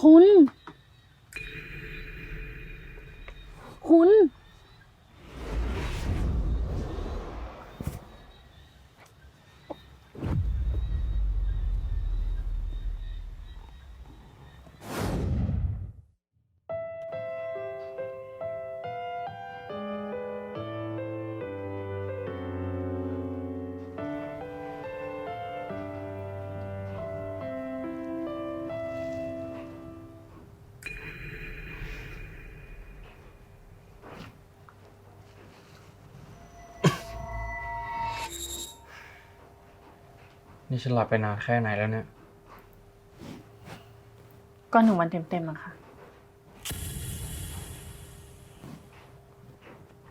คุณ คุณ นี่ฉันหลับไปนานแค่ไหนแล้วเนี่ย ก็หนึ่งวันเต็มๆอะค่ะ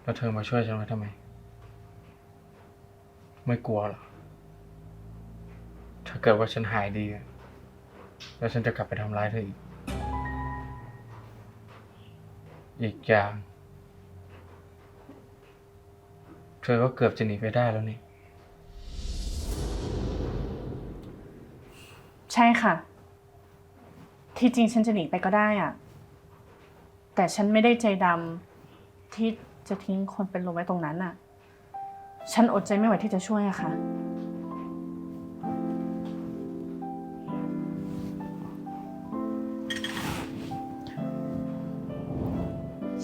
แล้วเธอมาช่วยฉันไว้ทำไม ไม่กลัวเหรอ ถ้าเกิดว่าฉันหายดีอะแล้วฉันจะกลับไปทำร้ายเธออีก อีกอย่าง เธอก็เกือบจะหนีไปได้แล้วนี่ ช่ค่ะ ที่จริงฉันจะหนีไปก็ได้อะแต่ฉันไม่ได้ใจดำที่จะทิ้งคนเป็นลมไว้ตรงนั้นอะฉันอดใจไม่ไหวที่จะช่วยอะค่ะ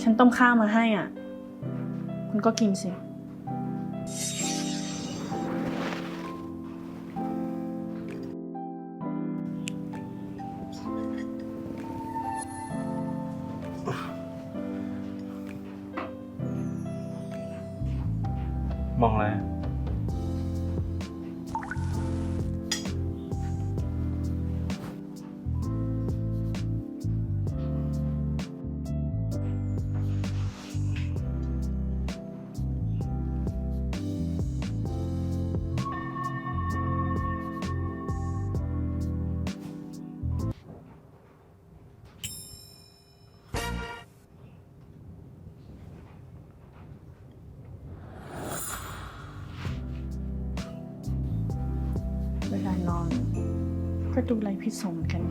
ฉันต้มข้าวมาให้อะ คุณก็กินสิ มองอะไดูไรพิษสงเหมือนกัน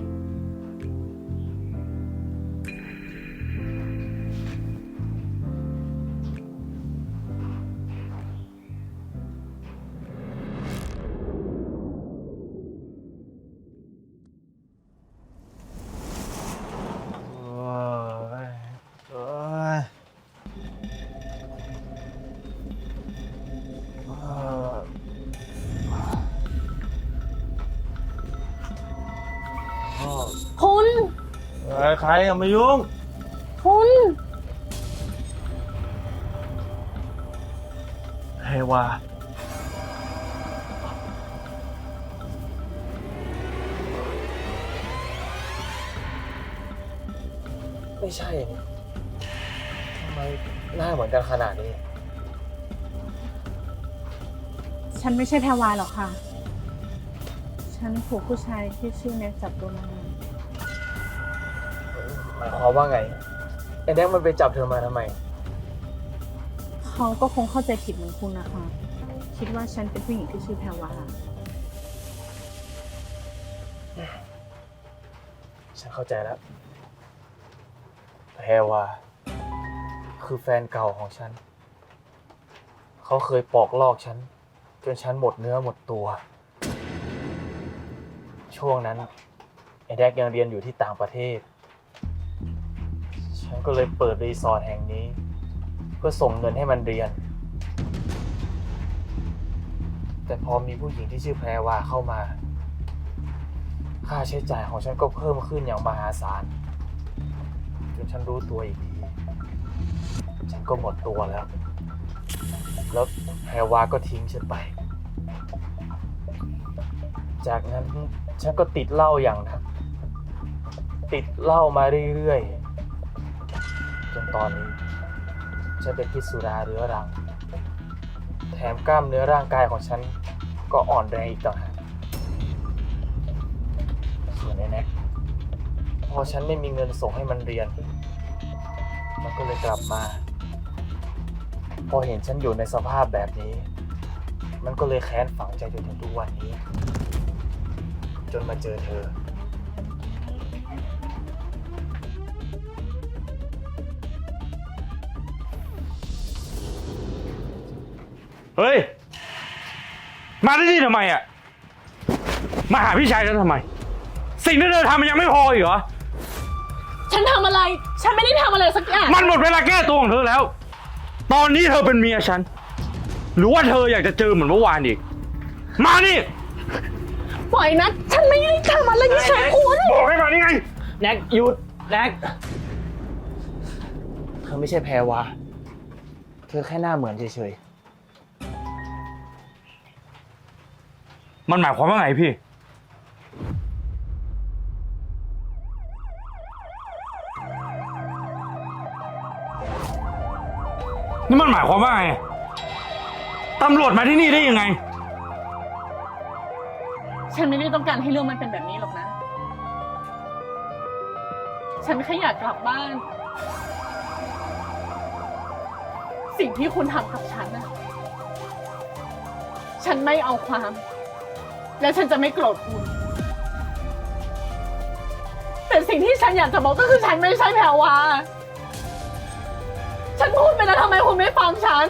ใครอย่ามายุ่ง คุณเฮวาไม่ใช่นี่ทำไมหน้าเหมือนกันขนาดนี้ ฉันไม่ใช่แพรวาหรอกค่ะ ฉันถูกผู้ชายที่ชื่อแน็กจับตัวมา หมายความว่าไงไอ้แดงมันไปจับเธอมาทำไม เขาก็คงเข้าใจผิดเหมือนคุณนะคะ คิดว่าฉันเป็นผู้หญิงที่ชื่อแพรวาฉันเข้าใจแล้วแพรวาคือแฟนเก่าของฉัน เขาเคยปอกลอกฉัน จนฉันหมดเนื้อหมดตัว ช่วงนั้นไอ้แดกยังเรียนอยู่ที่ต่างประเทศ ฉันก็เลยเปิดรีสอร์ทแห่งนี้ เพื่อส่งเงินให้มันเรียน แต่พอมีผู้หญิงที่ชื่อแพรวาเข้ามา ค่าใช้จ่ายของฉันก็เพิ่มขึ้นอย่างมหาศาลจนฉันรู้ตัวอีกทีฉันก็หมดตัวแล้ว แล้วแพรวาก็ทิ้งฉันไป จากนั้นฉันก็ติดเหล้าอย่างหนักติดเหล้ามาเรื่อยๆ จนตอนนี้ฉันเป็นพิษสุราเรื้อรัง แถมกล้ามเนื้อร่างกายของฉันก็อ่อนแรงอีกต่างหากส่วนไอ้แน็กพอฉันไม่มีเงินส่งให้มันเรียน มันก็เลยกลับมา พอเห็นฉันอยู่ในสภาพแบบนี้ มันก็เลยแค้นฝังใจจนถึงทุกวันนี้ จนมาเจอเธอ เฮ้ย มาที่นี่ทำไมอะ มาหาพี่ชายฉันทำไม สิ่งที่เธอทำมันยังไม่พออีกเหรอ ฉันทำอะไร ฉันไม่ได้ทำอะไรสักอย่าง มันหมดเวลาแก้ตัวของเธอแล้ว ตอนนี้เธอเป็นเมียฉัน หรือว่าเธออยากจะเจอเหมือนเมื่อวานอีก มานี่ ปล่อยนะ ฉันไม่ได้ทำอะไรที่ฉันคุณบอกให้มานี่ไง แน็กหยุดแน็กเธอไม่ใช่แพรวาเธอแค่หน้าเหมือนเฉย มันหมายความว่าไงพี่ นี่มันหมายความว่าไง ตำรวจมาที่นี่ได้ยังไง ฉันไม่ได้ต้องการให้เรื่องมันเป็นแบบนี้หรอกนะ ฉันแค่อยากกลับบ้าน สิ่งที่คุณทำกับฉันนะ ฉันไม่เอาความ และฉันจะไม่โกรธคุณ แต่สิ่งที่ฉันอยากจะบอกก็คือฉันไม่ใช่แพรวา ฉันพูดไปแล้วทำไมคุณไม่ฟังฉัน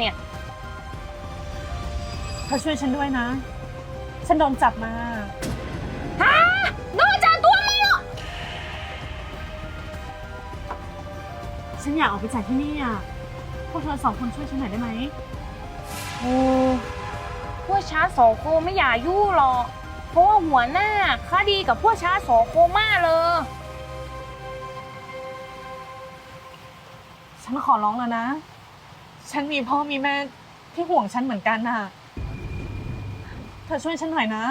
เนี่ยเธอช่วยฉันด้วยนะ ฉันโดนจับมา ฮะโดนจับตัวไม่หรอกฉันอยากออกไปจากที่นี่อะ พวกเธอสองคนช่วยฉันหน่อยได้ไหม โอ้พวกช้าสองโคไม่อยากยู่หรอก เพราะว่าหัวหน้าคดีกับพวกช้าสองโคมากเลย ฉันขอร้องแล้วนะ ฉันมีพ่อมีแม่ที่ห่วงฉันเหมือนกันน่ะ เธอช่วยฉันหน่อยนะ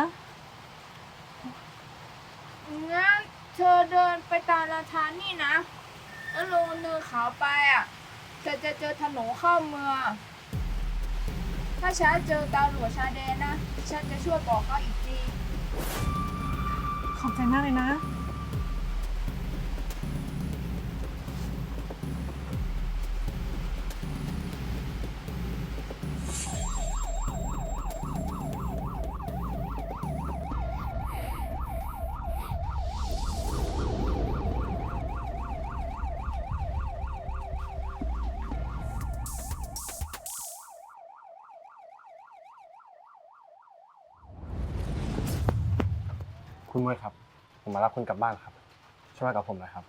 งั้นเธอเดินไปตามราทานนี่นะ แล้วลงเนินเขาไปอะ เธอจะเจอถนนเข้าเมือง ถ้าฉันเจอตำรวจชายแดนนะ ฉันจะช่วยบอกเขาอีกที ขอบใจมากเลยนะ คุณมวยครับ ผมมารับคุณกลับบ้านครับ ช่วยมากับผมหนะครับ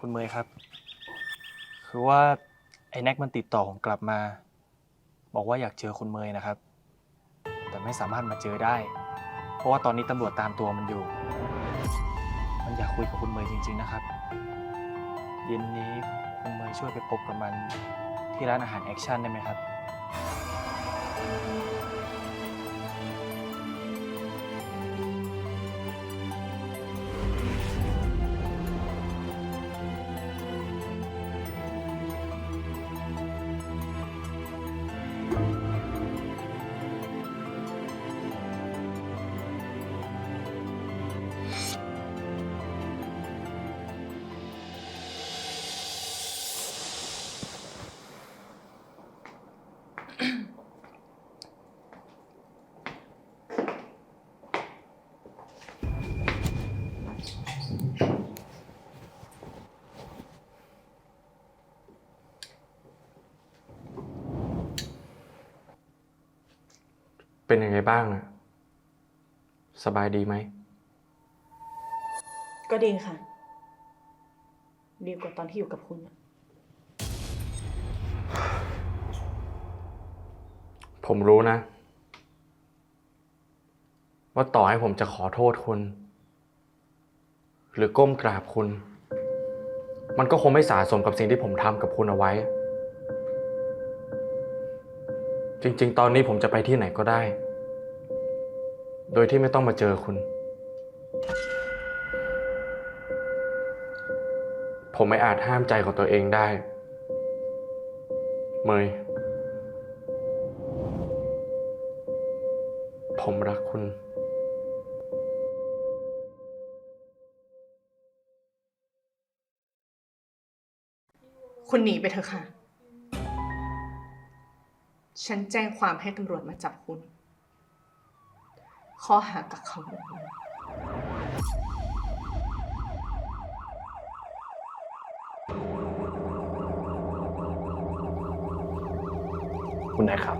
คุณเมย์ครับ คือว่าไอ้แน็กมันติดต่อผมกลับมา บอกว่าอยากเจอคุณเมย์นะครับ แต่ไม่สามารถมาเจอได้ เพราะว่าตอนนี้ตำรวจตามตัวมันอยู่ มันอยากคุยกับคุณเมย์จริง ๆนะครับ เย็นนี้คุณเมย์ช่วยไปพบกับมันที่ร้านอาหารแอคชั่นได้ไหมครับ เป็นยังไงบ้างอะสบายดีไหม ก็ดีค่ะ ดีกว่าตอนที่อยู่กับคุณอะผมรู้นะ ว่าต่อให้ผมจะขอโทษคุณ หรือก้มกราบคุณ มันก็คงไม่สาสมกับสิ่งที่ผมทำกับคุณเอาไว้ จริง ๆ ตอนนี้ผมจะไปที่ไหนก็ได้ โดยที่ไม่ต้องมาเจอคุณ ผมไม่อาจห้ามใจของตัวเองได้ เมย ผมรักคุณคุณหนีไปเถอะค่ะ ฉันแจ้งความให้ตำรวจมาจับคุณ ข้อหากักขังหน่วงเหนี่ยวคุณนายครับ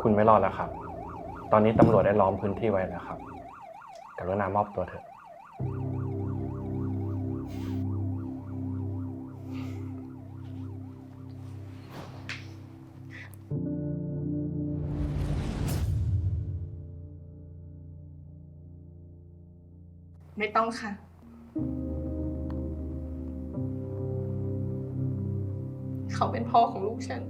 คุณไม่รอดแล้วครับ ตอนนี้ตำรวจได้ล้อมพื้นที่ไว้แล้วครับ กรุณามอบตัวเถอะ ไม่ต้องค่ะ เขาเป็นพ่อของลูกฉัน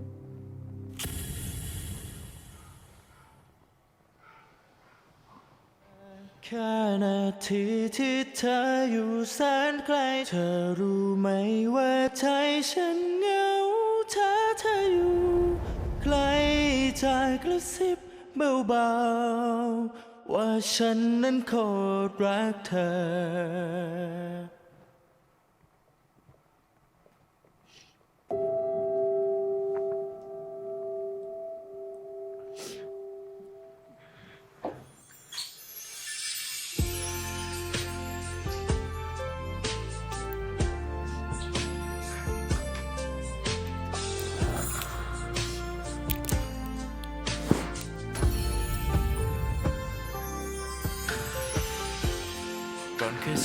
แค่นาทีที่เธออยู่แสนไกล เธอรู้ไหมว่าใจฉันเหงาถ้าเธออยู่ไกลจากกระซิบเบาๆ ว่าฉันนั้นโคตรรักเธอ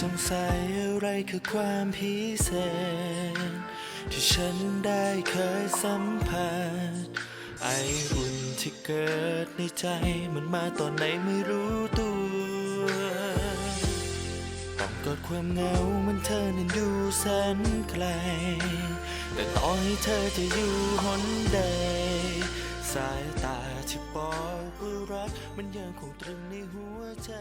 สงสัยอะไรคือความพิเศษ ที่ฉันได้เคยสัมผัส ไออุ่นที่เกิดในใจมันมาตอนไหนไม่รู้ตัวต้องกอดความเหงาเหมันเธอนั้นดูแสนไกล แต่ต่อให้เธอจะอยู่หนใด สายตาที่บอกว่ารักมันยังคงตรึงในหัวใจ